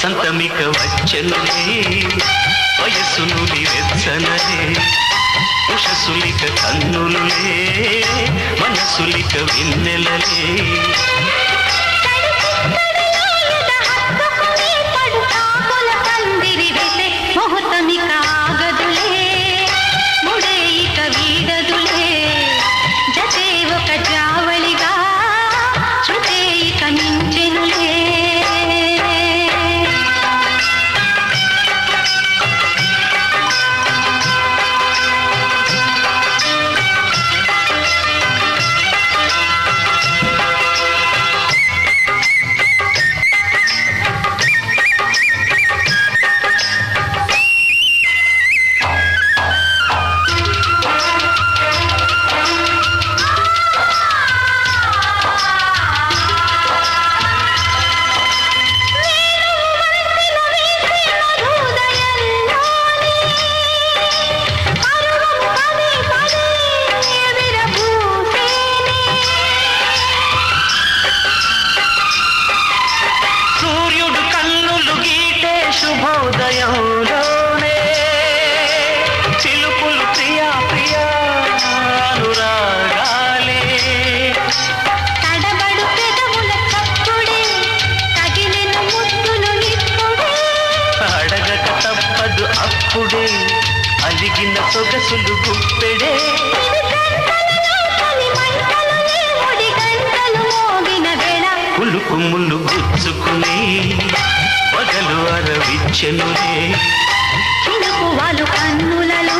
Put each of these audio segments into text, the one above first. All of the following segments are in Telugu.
సంతమిక వచ్చనులే వయస్సును వివెచ్చనలే ఉషసులిక కన్నులులే మనసులిక విన్నెలలే. సొగసులు గుప్పెడే. ఉలుకు ముళ్ళు గుచ్చుకుని పగలు అరవిచ్చెనులే. వాళ్ళు కన్నులలో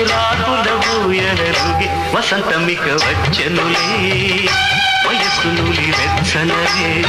చిగురాకుల ఊయలరుగి వసంతమిక వచ్చనులే. వయస్సునులి వెచ్చనలే.